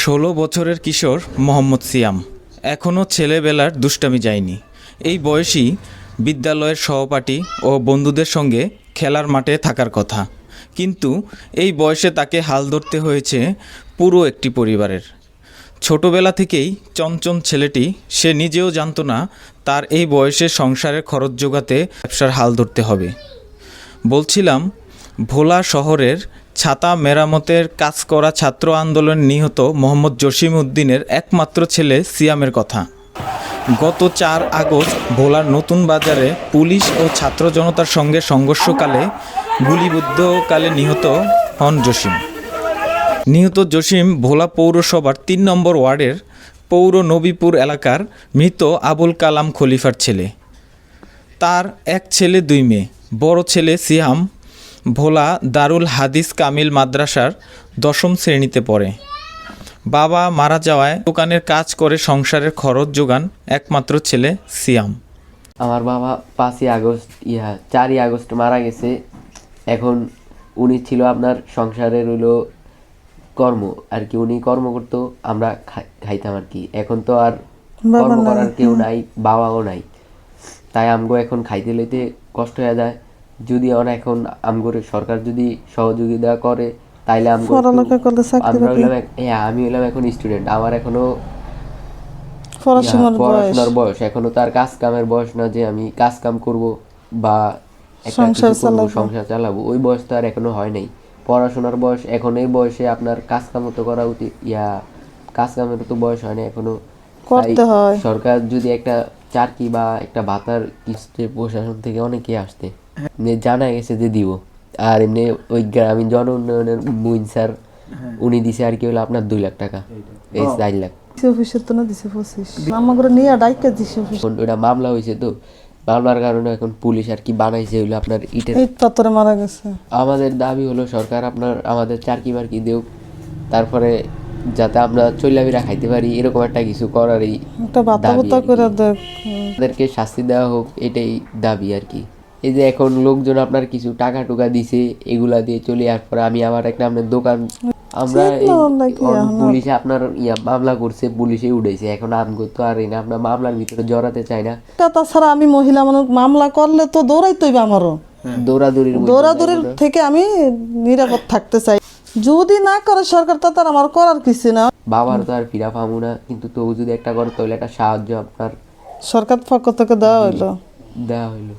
ষোলো বছরের কিশোর মোহাম্মদ সিয়াম। এখনও ছেলেবেলার দুষ্টামি যায়নি। এই বয়সী বিদ্যালয়ের সহপাঠী ও বন্ধুদের সঙ্গে খেলার মাঠে থাকার কথা। কিন্তু এই বয়সে তাকে হাল ধরতে হয়েছে পুরো একটি পরিবারের। ছোটবেলা থেকেই চঞ্চন ছেলেটি, সে নিজেও জানতো না তার এই বয়সে সংসারের খরচ জোগাতে ব্যবসার হাল ধরতে হবে। বলছিলাম, ভোলা শহরের ছাতা মেরামতের কাজ করা ছাত্র আন্দোলনে নিহত মোহাম্মদ জসিম উদ্দিনের একমাত্র ছেলে সিয়ামের কথা। গত চার আগস্ট ভোলার নতুন বাজারে পুলিশ ও ছাত্র জনতার সঙ্গে সংঘর্ষকালে গুলিবুদ্ধকালে নিহত হন জসিম। নিহত জসিম ভোলা পৌরসভার তিন নম্বর ওয়ার্ডের পৌর নবীপুর এলাকার মৃত আবুল কালাম খলিফার ছেলে। তার এক ছেলে, দুই মেয়ে। বড় ছেলে সিয়াম ভোলা দারুল হাদিস কামিল মাদ্রাসার দশম শ্রেণীতে পড়ে। বাবা মারা যাওয়ায় দোকানের কাজ করে সংসারের খরচ যোগান একমাত্র ছেলে সিয়াম। আমার বাবা পাঁচই আগস্ট ইয়া চারই আগস্ট মারা গেছে। এখন উনি ছিল আপনার সংসারের হলো কর্ম আর কি উনি কর্ম করতো আমরা খাইতাম আর কি। এখন তো আর কর্ম করার কেউ নাই বাবাও নাই। তাই আমগো এখন খাইতে লইতে কষ্ট হয়ে যায়। যদি ওরা এখন আমগোর সরকার যদি সহযোগিতা করে তাইলে আমরা আমি হইলাম এখন স্টুডেন্ট আমার এখনও পড়াশোনার বয়স। এখনও তার কাজ কামের বয়স না যে আমি কাজ কাম করব বা সংসার চালাবো। ওই বয়স তো আর এখনও হয় নাই। পড়াশোনার বয়স এখন এই বয়সে আপনার কাজ কাম তো করা উচিত। ইয়া কাজ কামের তো বয়স হয় না এখনও। করতে হয়। সরকার যদি একটা চাকরি বা একটা ভাতার কিস্তি প্রশাসন থেকে অনেকে আসতে। জানা গেছে যে দিব। আর এমনি ওই গ্রামীণ জন উন্নয়নের মুইন স্যার উনি দিছে আর কি হলো আপনার দুই লাখ টাকা। এই চার লাখ। অফিসের তো না দিছে পঁচিশ। আমাকে নিয়ে ডাইকে দিছে ওটা মামলা হয়েছে তো। মামলার কারণে এখন পুলিশ আর কি বানাইছে হইল আপনার ইটের। পাথরে মারা গেছে। আমাদের দাবি হলো সরকার আপনার আমাদের চারকি বারকি দেও তারপরে যাতে আমরা চল্লাবিরা খাইতে পারি এরকম একটা কিছু করারই একটা। করে দেখ। তাদেরকে শাস্তি দেওয়া হোক এটাই দাবি আর কি। এই যে এখন লোকজন আপনার কিছু টাকা টুকা দিছে এগুলা দিয়ে চলে আর পরে আমি আবার একটা আপনার দোকান আমরা এখন? পুলিশে আপনার ইয়া মামলা করছে পুলিশে উঠেছে। এখন আমগো তো আর না আমরা মামলার ভিতরে জড়াতে চাই না। তাছাড়া আমি মহিলা মানুষ মামলা করলে তো দৌড়াইতেই আমারও। দৌড়াদৌড়ির দৌড়াদৌড়ির থেকে আমি নিরাপদ থাকতে চাই। যদি না করে সরকার তা তার আমার করার কিছু না। বাবার তো আর ফিরা পাবো না কিন্তু তবু যদি একটা করে তাহলে একটা সাহায্য আপনার সরকার পক্ষ থেকে দেওয়া হইল। দেওয়া হইল।